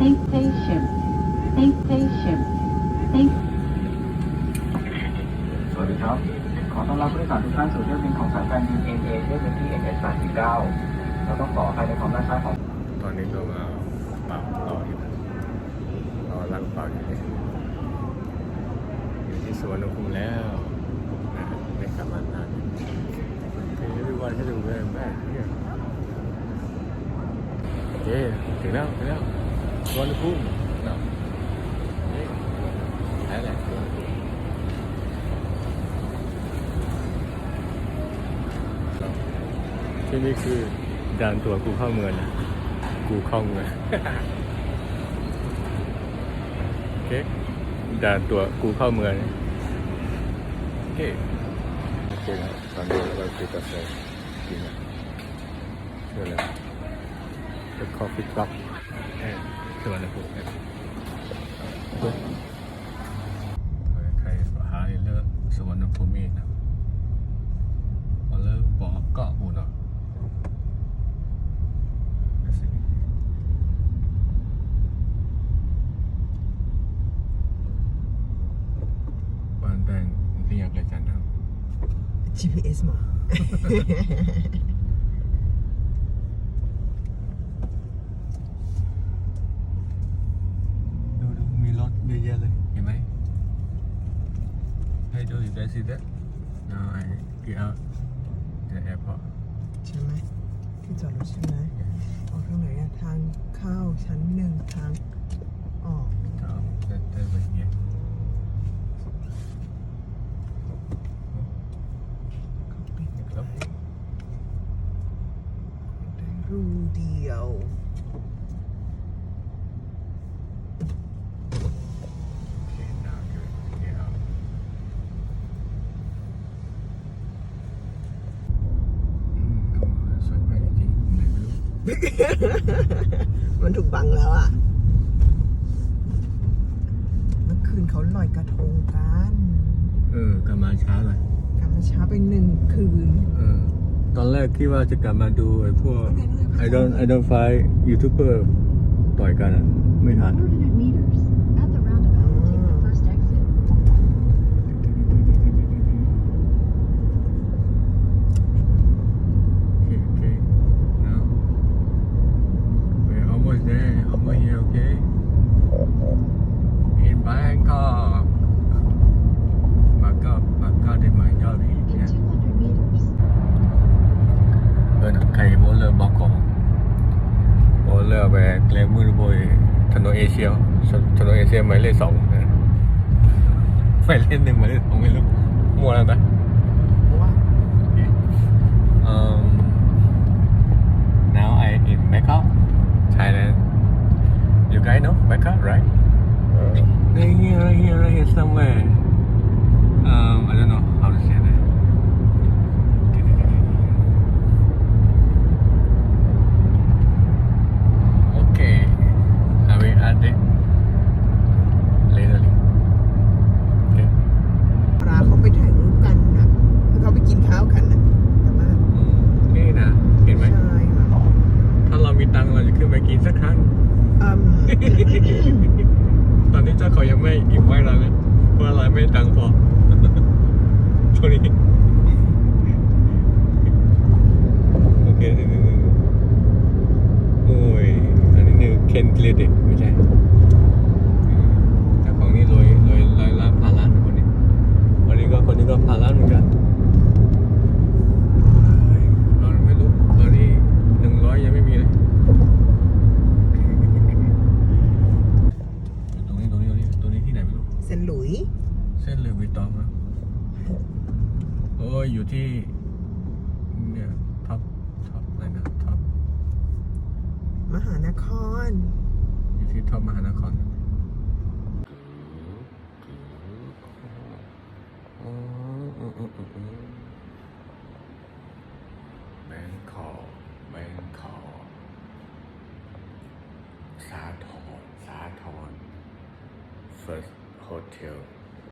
Think patient. Think patient. Think สวัสดีครับ ขอต้อนรับผู้โดยสารทุกท่านสู่เที่ยวบินของสายการบิน ANA เที่ยวบินที่ NS 89เราต้องขออภัยในความล่าช้าของ ตอนนี้ก็มาปรับรออยู่รอรักปากอยู่เนี่ยอยู่ที่สวนอุณแล้วนะไม่กลับมานาน Okay everyone has to wear back here โอเคถึงแล้วถึงแล้ว สวนอุณหภูมิเนาะนี่นั่นแหละสวนอุณหภูมิที่นี่คือด่านตัวจกูเข้าเมืองนะกูคล่องเลยโอเคด่านตัวกูเข้าเมืองโอเคโอเคครับตอนนี้เราไปกาแฟกินนะเชื่อแล้วเป็นค อฟฟี่คัพเอ้ยสวนภูมิครับใครหาเลือกสวนภูมินะมาเลิกบอกเกาะอูเนาะบ้านแบงเรียกเลยจันนะ GPS มา ดูดูมีรถ เยอะแยะเลย เห็นไหม Hey Joe you guys see that now I get out the airport ใช่ไหมที่จอดรถใช่ไหมออกทางไหนอะทางเข้าชั้นหนึ่งทางออก so that that way here เขาปิดครับไว้ได้รูเดียว Okay now you get out อืมโอ้สวยมากจริงๆไหนไม่รู้มันถูกบังแล้วอะเมื่อคืนเขาลอยกระทงกันเออกลับมาช้าหน่อยกลับมาช้าไปหนึ่งคืน เออ ตอนแรกคิดว่าจะกลับมาดูไอ้พวกไอดอนไอดอนไฟยูทูบเบอร์ต่อยกันอะไม่ทัน 100 meters. At the roundabout, take the first exit. โอเคโอเค now we're almost there almost here okay in Bangkok มาก็มาก็ได้มาเยอะดี In เนี่ย 200 meters. เออใครโมเลอร์บอกก่อนโมเลอร์ไปเกลมือบอยถนน เอเชียถนนเอเชียหมายเลขสองหมายเลขหนึ่งหมายเลขสองไม่รู้มั่วแล้วนะเพราะว่า Um, now I in Bangkok, Thailand. You guys know Bangkok, right? Right here, right here, right here somewhere. Um, I don't know how to say that. Okay, I will add it later. Okay. ปลาเขาไปถ่ายรูปกันนะแล้วเขาไปกินข้าวกันนะแต่ว่า อืมนี่นะเห็นไหม ใช่ค่ะ ถ้าเรามีตังค์เราจะขึ้นไปกินสักครั้ง อืม ตอนนี้เจ้าเขายังไม่อิ่มไว้เราเลยเพราะอะ ไรไม่ตังค์พอช่วงนี้โอเคโอ้ยอันนี้นิวเคนเคลเด็กไม่ใช่เจ้าของนี่รวยรวยร้อยล้านพันล้านคนนี้วันนี้ก็คนนี้ก็พันล้านเหมือนกันเฮ้ยเราไม่รู้ตอนนี้หนึ่งร้อยยังไม่มีเลย ตรงนี้ตรงนี้ตรงนี้ตรงนี้ที่ไหนไม่รู้ เซนหลุย เส้นเลยวิตตองนะโอ้ย อยู่ที่ เนี่ยท็อปท็อปอะไรนะท็อปมหานคร อยู่ที่ท็อปมหานครแบงคอกแบงคอกสาทรสาทร first hotel